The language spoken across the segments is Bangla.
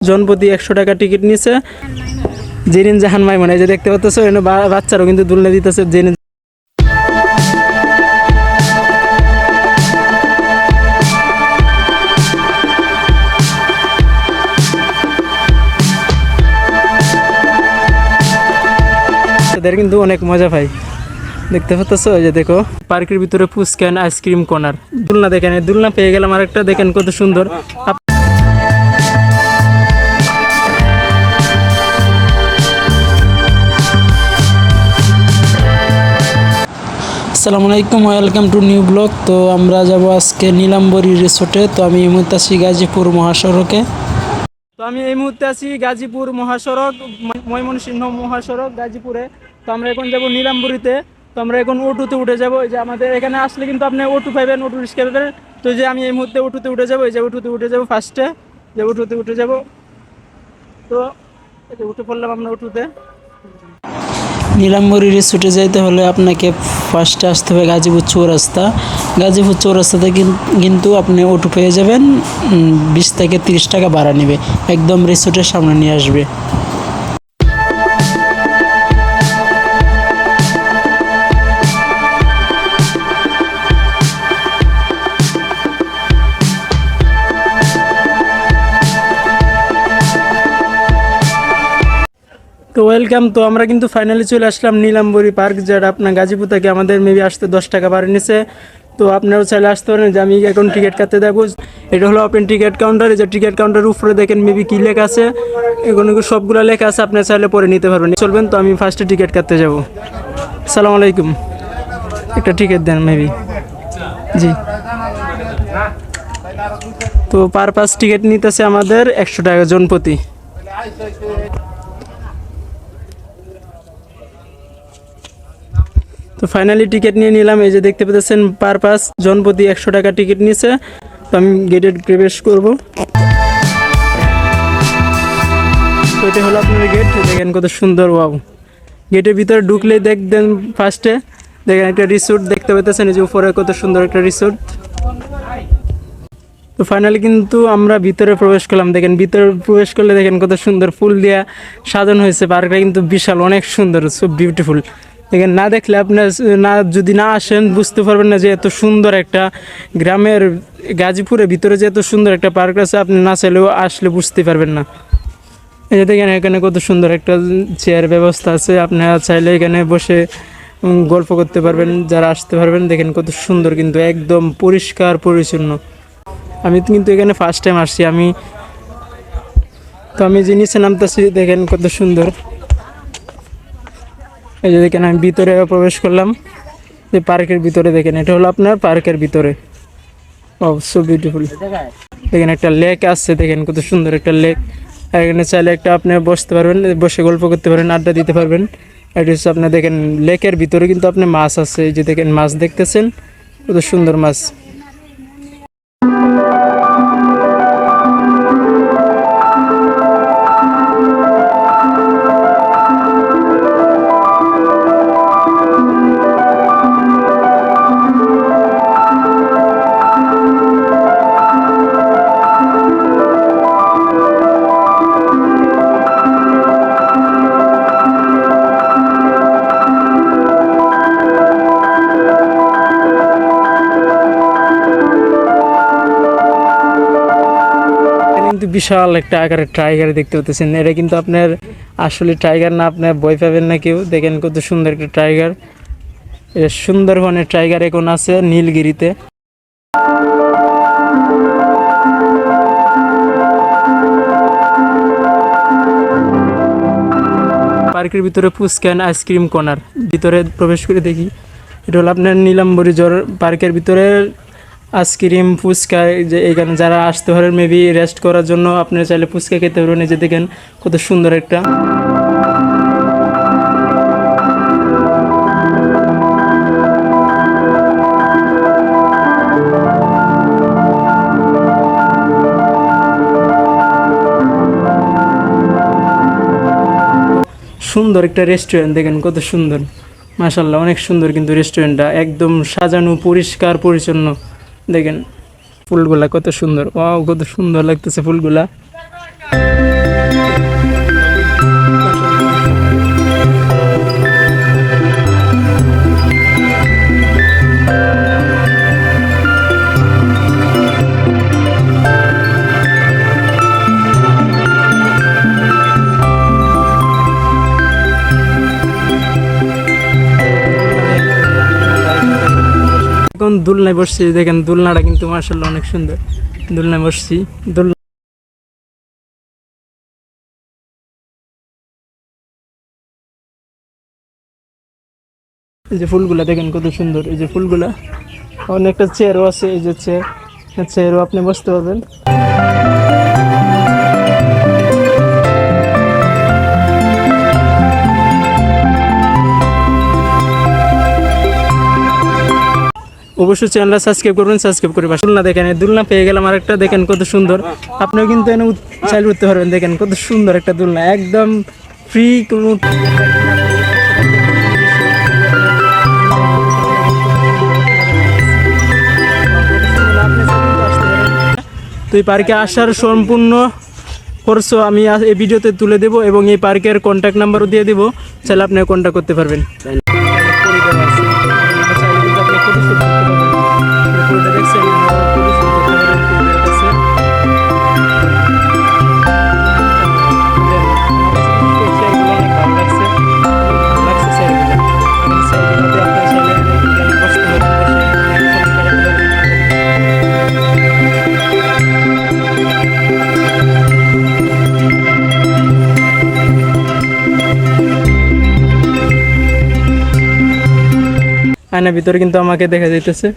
জনপ্রতি একশো টাকা টিকিট নিছে। জেরিন জাহান মাই মানে যে দেখতে পাচ্ছ এখানে বা- বাচ্চারাও কিন্তু দুলনা দিতেছে জেরিন। কিন্তু অনেক মজা পাই দেখতে পাচ্ছ এই যে দেখো, পার্কের ভিতরে ফুচকান আইসক্রিম কর্নার দুলনা দেখেন দুলনা পেয়ে গেলাম আরেকটা, দেখেন কত সুন্দর। আসসালামু আলাইকুম ওয়েলকাম টু নিউ ব্লগ তো আমরা যাব আজকে নীলাম্বরী রিসোর্টে তো আমি এই মুহূর্তে আছি গাজীপুর মহাসড়কে। তো আমি এই মুহূর্তে আছি গাজীপুর মহাসড়ক ময়মনসিংহ মহাসড়ক গাজীপুরে। তো আমরা এখন যাব নীলাম্বরীতে। তো আমরা এখন অটোতে উঠে যাব। যে আমাদের এখানে আসলে কিন্তু আপনি অটো পাইবেন, অটো রিক্সা পাইবেন। তো যে আমি এই মুহূর্তে অটোতে উঠে যাব, এই যে অটোতে উঠে যাব ফার্স্টে যে অটোতে উঠে যাব। তো উঠে পড়লাম আমরা অটোতে। নীলাম্বরী রিসোর্টে যাইতে হলে আপনাকে ফার্স্টে আসতে হবে গাজীপুর চৌরাস্তা। গাজীপুর চৌরাস্তাতে কিন- কিন্তু আপনি অটো পেয়ে যাবেন বিশ থেকে তিরিশ টাকা ভাড়া নেবে। একদম রিসোর্টের সামনে নিয়ে আসবে। তো ওয়েলকাম তো আমরা কিন্তু ফাইনালি চলে আসলাম নীলাম্বরী পার্ক, যেটা আপনার গাজীপুর থেকে আমাদের মেবি আসতে দশ টাকা বাড়ি নিছে তো আপনারাও চাইলে আসতে পারেন, যে আমি এখন টিকিট কাটতে দেবো এটা হলো আপনার টিকিট কাউন্টার যে টিকিট কাউন্টারের উপরে দেখেন মেবি কী লেখা আছে। এগুলো সবগুলো লেখা আছে, আপনি চাইলে পরে নিতে পারবেন। চলবেন, তো আমি ফার্স্টে টিকিট কাটতে যাব। সালাম আলাইকুম। একটা টিকিট দেন মেবি জি। তো পার পাস টিকিট নিতেছে আমাদের একশো টাকা জন প্রতি তো ফাইনালি টিকিট নিয়ে নিলাম। এই যে দেখতে পেতেছেন পার পাস, জনপ্রতি একশো টাকা টিকিট নিছে তো আমি গেটে প্রবেশ করব। এটা হলো আপনার গেট দেখেন কত সুন্দর বাবু গেটের ভিতরে ঢুকলে দেখবেন ফার্স্টে দেখেন একটা রিসোর্ট দেখতে পেতেছেন, এই যে উপরে কত সুন্দর একটা রিসোর্ট তো ফাইনালি কিন্তু আমরা ভিতরে প্রবেশ করলাম। দেখেন ভিতরে প্রবেশ করলে দেখেন কত সুন্দর ফুল দিয়া সাজানো হয়েছে। পার্কটা কিন্তু বিশাল, অনেক সুন্দর খুব বিউটিফুল দেখেন, না দেখলে আপনার না, যদি না আসেন, বুঝতে পারবেন না যে এত সুন্দর একটা গ্রামের গাজীপুরের ভিতরে যে এত সুন্দর একটা পার্ক আছে, আপনি না চাইলেও আসলে বুঝতে পারবেন না। এই যে দেখেন, এখানে কত সুন্দর একটা চেয়ার ব্যবস্থা আছে আপনারা চাইলে এখানে বসে গল্প করতে পারবেন, যারা আসতে পারবেন, দেখেন কত সুন্দর কিন্তু একদম পরিষ্কার পরিচ্ছন্ন। আমি কিন্তু এখানে ফার্স্ট টাইম আসছি, আমি, তো আমি যে নিচে নামতেছি, দেখেন কত সুন্দর। এই যে দেখেন, আমি ভিতরে প্রবেশ করলাম। যে পার্কের ভিতরে দেখেন, এটা হলো আপনার পার্কের ভিতরে। ও সো বিউটিফুল দেখেন, একটা লেক আছে, দেখেন কত সুন্দর একটা লেক আর এখানে চাইলে একটা আপনি বসতে পারবেন, বসে গল্প করতে পারবেন, আড্ডা দিতে পারবেন। এটা হচ্ছে আপনি দেখেন লেকের ভিতরে কিন্তু আপনি মাছ আছে। এই যে দেখেন, মাছ দেখতেছেন? কত সুন্দর মাছ। বিশাল একটা আকারের টাইগার দেখতে পাচ্ছেন এটা কিন্তু আপনার আসলে টাইগার না, আপনার ভয় পাবেন না কেউ। দেখেন কত সুন্দর একটা টাইগার সুন্দরবনের টাইগার এখন আছে নীলগিরিতে। পার্কের ভিতরে ফুচকান আইসক্রিম কর্নার ভিতরে প্রবেশ করে দেখি। এটা হলো আপনার নীলাম্বরী জ্বর পার্কের ভিতরে আইসক্রিম, ফুচকা যে এখানে যারা আসতে পারেন মেবি রেস্ট করার জন্য আপনারা চাইলে ফুচকা খেতে পারবেন এই যে দেখেন কত সুন্দর একটা। সুন্দর একটা রেস্টুরেন্ট দেখেন কত সুন্দর। মাশাল্লাহ অনেক সুন্দর কিন্তু রেস্টুরেন্টটা একদম সাজানো, পরিষ্কার, পরিচ্ছন্ন। দেখেন ফুলগুলা কত সুন্দর। ও কত সুন্দর লাগতেছে ফুলগুলা। দোলনায় বসছি দেখেন দুলনাটা কিন্তু মার্শাল্লাহ অনেক সুন্দর। দুলনায় বসছি দোলনা এই যে ফুলগুলা দেখেন কত সুন্দর, এই যে ফুলগুলা। অনেকটা চেয়ারও আছে, এই যে চেয়ার, চেয়ারও আপনি বসতে পারবেন। অবশ্যই চ্যানেলটা সাবস্ক্রাইব করবেন সাবস্ক্রাইব করে পাশে দুলনা দেখেন। দুলনা পেয়ে গেলাম আর একটা দেখেন কত সুন্দর। আপনিও কিন্তু এনে চাইল করতে পারবেন, দেখেন কত সুন্দর একটা দুলনা। একদম ফ্রি কোনো তো এই পার্কে আসার সম্পূর্ণ খরচ আমি এই ভিডিওতে তুলে দেব এবং এই পার্কের কন্ট্যাক্ট নাম্বারও দিয়ে দেবো। চাইলে আপনি কন্ট্যাক্ট করতে পারবেন। আয়নার ভিতরে কিন্তু আমাকে দেখা যাইতেছে।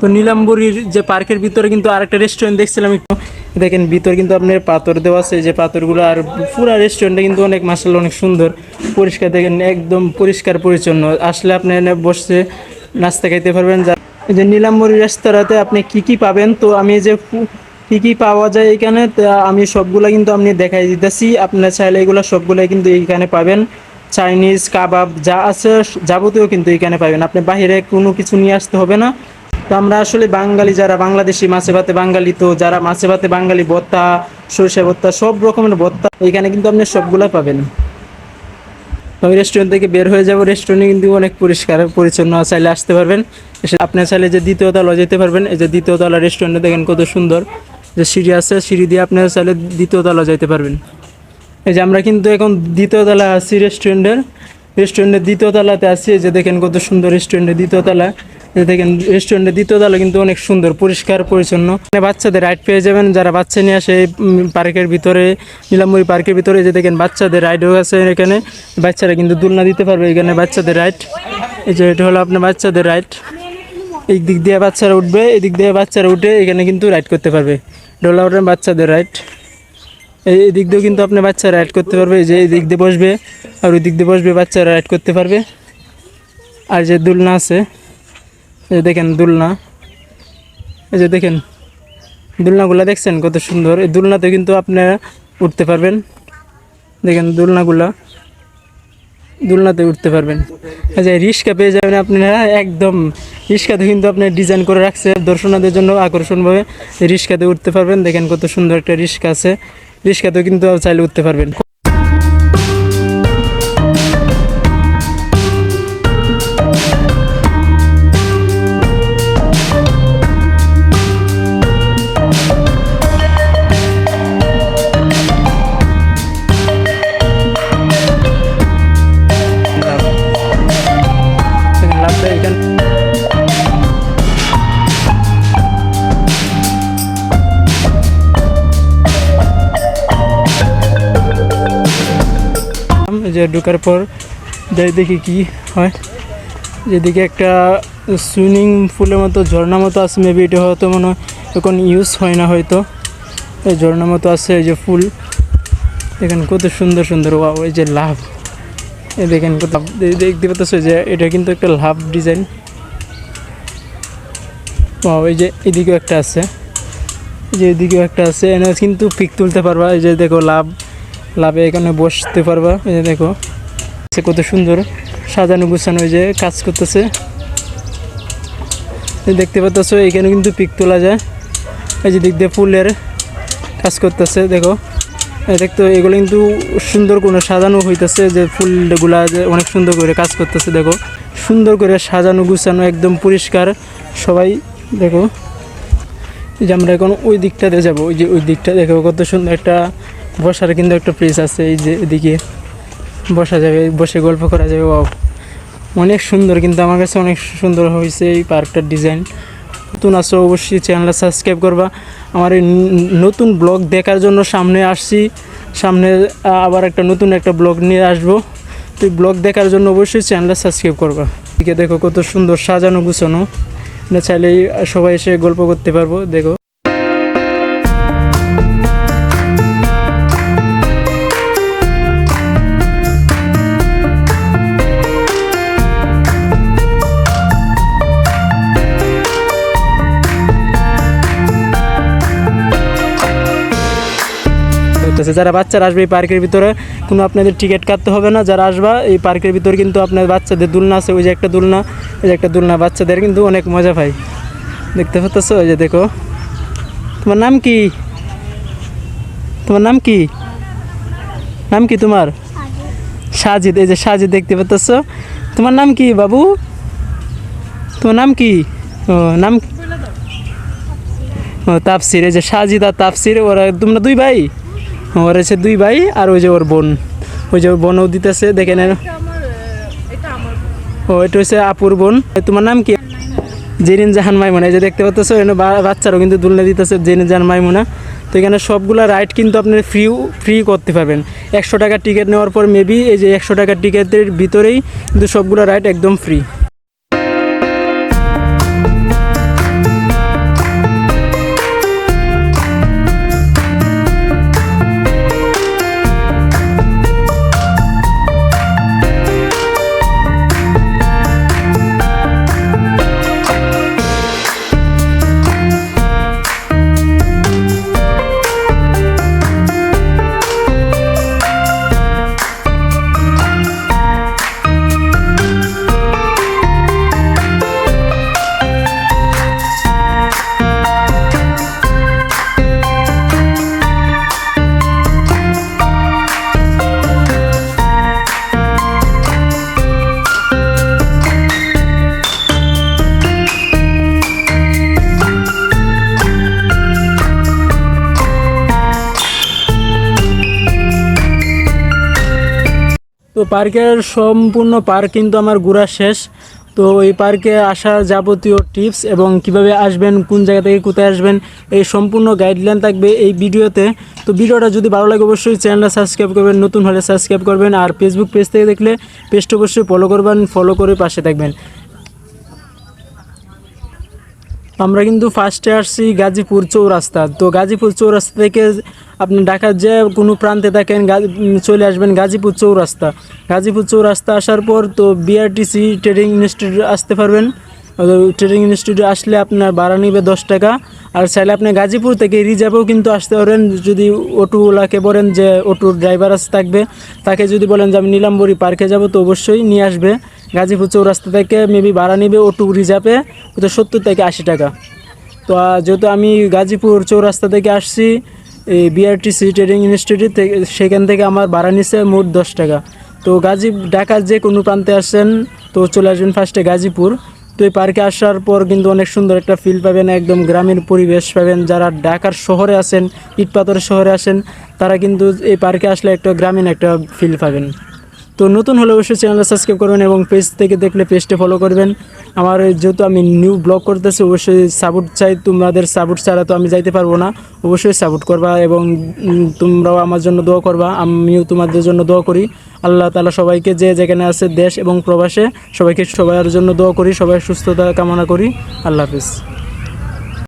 তো নীলাম্বরীর যে পার্কের ভিতরে কিন্তু আরেকটা রেস্টুরেন্ট দেখছিলাম একটু। দেখেন, ভিতরে কিন্তু আপনার পাথর দেওয়া আছে, যে পাথরগুলো আর পুরা রেস্টুরেন্টটা কিন্তু অনেক মাসাল অনেক সুন্দর। পরিষ্কার দেখেন, একদম পরিষ্কার পরিচ্ছন্ন। আসলে আপনি বসে নাস্তা খাইতে পারবেন। যা যে নীলাম্বরী রেস্তোরাঁতে আপনি কি কি পাবেন? তো আমি যে কি কি পাওয়া যায় এখানে আমি সবগুলা কিন্তু আপনি দেখাই দিতেছি। আপনার চাইলে এগুলো সবগুলাই কিন্তু এইখানে পাবেন। চাইনিজ কাবাব যা আছে, যাবতীয় কিন্তু এখানে পাবেন। আপনি বাইরে কোনো কিছু নিয়ে আসতে হবে না। তো আমরা আসলে বাঙালি যারা, বাংলাদেশি মাছে ভাতে বাঙালি তো, যারা মাছে ভাতে বাঙালি ভত্তা সরষে ভত্তা সব রকমের ভত্তা এখানে কিন্তু আপনি সবগুলা পাবেন। আমি রেস্টুরেন্ট থেকে বের হয়ে যাব। রেস্টুরেন্টে কিন্তু অনেক পরিষ্কার, পরিচ্ছন্ন চাইলে আসতে পারবেন। আপনি চাইলে যে দ্বিতীয় তলা যেতে পারবেন। এই যে দ্বিতীয় তলা রেস্টুরেন্টে দেখেন কত সুন্দর যে সিঁড়ি আছে, সিঁড়ি দিয়ে আপনি চাইলে দ্বিতীয় তলা যেতে পারবেন। এই যে আমরা কিন্তু এখন দ্বিতীয় তলা আছি রেস্টুরেন্টের রেস্টুরেন্টের দ্বিতীয় তলাতে আছি। যে দেখেন কত সুন্দর রেস্টুরেন্টের দ্বিতীয় তলা। দেখেন রেস্টুরেন্টের দ্বিতীয় তলা কিন্তু অনেক সুন্দর, পরিষ্কার, পরিচ্ছন্ন। এখানে বাচ্চাদের রাইড পেয়ে যাবেন। যারা বাচ্চা নিয়ে আসে পার্কের ভিতরে নীলাম্বরী পার্কের ভিতরে যে দেখেন বাচ্চাদের রাইডও আছে এখানে। বাচ্চারা কিন্তু দুলনা দিতে পারবে এখানে বাচ্চাদের রাইড এই যে এটা হলো আপনার বাচ্চাদের রাইড এই দিক দিয়ে বাচ্চারা উঠবে, এই দিক দিয়ে বাচ্চারা উঠে এখানে কিন্তু রাইড করতে পারবে। এটা হলো আপনার বাচ্চাদের রাইড এই দিক দিয়েও কিন্তু আপনি বাচ্চারা রাইড করতে পারবে যে এই দিক দিয়ে বসবে আর ওই দিক দিয়ে বসবে বাচ্চারা রাইড করতে পারবে। আর যে দুলনা আছে, এই দেখেন দুলনা, এই যে দেখেন দুলনাগুলো দেখছেন কত সুন্দর, এই দুলনাতে কিন্তু আপনারা উঠতে পারবেন। দেখেন দুলনাগুলা, দুলনাতে উঠতে পারবেন। যে রিক্সা পেয়ে যাবেন আপনারা একদম। রিক্সাতে কিন্তু আপনি ডিজাইন করে রাখছে, দর্শনাদের জন্য আকর্ষণভাবে রিক্সাতে উঠতে পারবেন। দেখেন কত সুন্দর একটা রিক্সা আছে। রিক্সাতেও কিন্তু চাইলে উঠতে পারবেন। ঢোকার পর যাই দেখি কি হয়। যেদিকে একটা সুইমিং পুলের মতো ঝর্ণা মতো আছে মেবি এটা হয়তো মনে হয় এখন ইউজ হয় না হয়তো। এই ঝর্ণা মতো আছে, এই যে ফুল দেখেন কত সুন্দর সুন্দর ওয়াও এই যে লাভ। এই দেখেন কত দেখতে পাচ্ছ যে এটা কিন্তু একটা লাভ ডিজাইন। এই যে এদিকেও একটা আছে। যে এদিকেও একটা আছে। এনে কিন্তু পিক তুলতে পারবা। এই যে দেখো লাভ। লাভে এখানে বসতে পারবা। এই যে দেখো, সে কত সুন্দর সাজানো গুছানো যে কাজ করতেছে। দেখতে পাচ্ছ এখানে কিন্তু পিক তোলা যায়। এই যে দিক দিয়ে ফুলের কাজ করতেছে, দেখো। দেখতো, এগুলো কিন্তু সুন্দর করে সাজানো হইতেছে, যে ফুলগুলা যে অনেক সুন্দর করে কাজ করতেছে, দেখো। সুন্দর করে সাজানো গুছানো একদম পরিষ্কার, সবাই দেখো। যে আমরা এখন ওই দিকটাতে যাব ওই যে ওই দিকটা, দেখো কত সুন্দর একটা বসার কিন্তু একটা প্লেস আছে, এই যে এদিকে বসা যাবে, বসে গল্প করা যাবে বাবা অনেক সুন্দর কিন্তু আমার কাছে অনেক সুন্দর হয়েছে এই পার্কটার ডিজাইন নতুন আসো অবশ্যই চ্যানেলটা সাবস্ক্রাইব করবা। আমার এই নতুন ব্লগ দেখার জন্য সামনে আসছি। সামনে আবার একটা নতুন একটা ব্লগ নিয়ে আসব। তো এই ব্লগ দেখার জন্য অবশ্যই চ্যানেলটা সাবস্ক্রাইব করবা। দেখো কত সুন্দর সাজানো গুছানো। না চাইলেই সবাই এসে গল্প করতে পারব। দেখো। করতেছে যারা বাচ্চারা আসবে এই পার্কের ভিতরে, কোনো আপনাদের টিকিট কাটতে হবে না। যারা আসবা, এই পার্কের ভিতরে কিন্তু আপনার বাচ্চাদের দুলনা আছে। ওই যে একটা দুলনা, ওই যে একটা দুলনা বাচ্চাদের কিন্তু অনেক মজা পায়। দেখতে পাচ্ছ? ওই যে দেখো। তোমার নাম কি? তোমার নাম কি? নাম কি তোমার? সাজিদ। এই যে সাজিদ দেখতে পাচ্ছ? তোমার নাম কি বাবু? তোমার নাম কি? ও, নাম ও তাপসির এই যে সাজিদ আর তাপসির ওরা তোমরা দুই ভাই? ওর হচ্ছে দুই ভাই আর ওই যে ওর বোন। ওই যে ওর বোনও দিতেছে দেখে নেন ও এটা হচ্ছে আপুর বোন। তোমার নাম কি? জেরিন জাহান মাইমুনা। এই যে দেখতে পাচ্ছ এখানে বা- বাচ্চারাও কিন্তু দুলনা দিতেছে জেরিন জাহান মাইমুনা। তো এখানে সবগুলা রাইড কিন্তু আপনি ফ্রি ফ্রি করতে পারবেন। একশো টাকার টিকিট নেওয়ার পর মেবি এই যে একশো টাকার টিকিটের ভিতরেই কিন্তু সবগুলো রাইড একদম ফ্রি পার্কের সম্পূর্ণ পার্ক কিন্তু আমার ঘোরা শেষ। তো এই পার্কে আসার যাবতীয় টিপস এবং কীভাবে আসবেন, কোন জায়গা থেকে কোথায় আসবেন, এই সম্পূর্ণ গাইডলাইন থাকবে এই ভিডিওতে। তো ভিডিওটা যদি ভালো লাগে অবশ্যই চ্যানেলটা সাবস্ক্রাইব করবেন, নতুন হলে সাবস্ক্রাইব করবেন আর ফেসবুক পেজ থেকে দেখলে পেজটা অবশ্যই ফলো করবেন ফলো করে পাশে থাকবেন। আমরা কিন্তু ফার্স্টে আসছি গাজীপুর চৌরাস্তা। তো গাজীপুর চৌরাস্তা থেকে আপনি ঢাকার যে কোনো প্রান্তে থাকেন চলে আসবেন গাজীপুর চৌরাস্তা। গাজীপুর চৌরাস্তা আসার পর তো বিআরটিসি ট্রেডিং ইনস্টিটিউট আসতে পারবেন। ট্রেডিং ইনস্টিটিউটে আসলে আপনার ভাড়া নিবে দশ টাকা। আর চাইলে আপনি গাজীপুর থেকে রিজার্ভেও কিন্তু আসতে পারেন। যদি অটোওয়ালাকে বলেন যে অটোর ড্রাইভার আস থাকবে, তাকে যদি বলেন যে আমি নীলাম্বরী পার্কে যাব, তো অবশ্যই নিয়ে আসবে। গাজীপুর চৌরাস্তা থেকে মেবি ভাড়া নিবে অটো রিজার্ভে তো সত্তর থেকে আশি টাকা। তো যেহেতু আমি গাজীপুর চৌরাস্তা থেকে আসছি, এই বিআরটিসি ট্রেডিং ইনস্টিটিউট থেকে সেখান থেকে আমার ভাড়া নিচ্ছে মোট দশ টাকা। তো গাজী ঢাকার যে কোনো প্রান্তে আসছেন তো চলে আসবেন ফার্স্টে গাজীপুর। তো এই পার্কে আসার পর কিন্তু অনেক সুন্দর একটা ফিল পাবেন, একদম গ্রামীণ পরিবেশ পাবেন। যারা ঢাকার শহরে আসেন, ইটপাথরের শহরে আসেন, তারা কিন্তু এই পার্কে আসলে একটা গ্রামীণ একটা ফিল পাবেন। তো নতুন হলে অবশ্যই চ্যানেলটা সাবস্ক্রাইব করবেন এবং পেজ থেকে দেখলে পেজটা ফলো করবেন। আমার যেহেতু আমি নিউ ব্লগ করতেছি, অবশ্যই সাপোর্ট চাই। তোমাদের সাপোর্ট ছাড়া তো আমি যাইতে পারব না। অবশ্যই সাপোর্ট করবা এবং তোমরাও আমার জন্য দোয়া করবা। আমিও তোমাদের জন্য দোয়া করি। আল্লাহ তালা সবাইকে যে যেখানে আছে দেশ এবং প্রবাসে সবাইকে সবার জন্য দোয়া করি, সবাই সুস্থতা কামনা করি। আল্লাহ হাফিজ।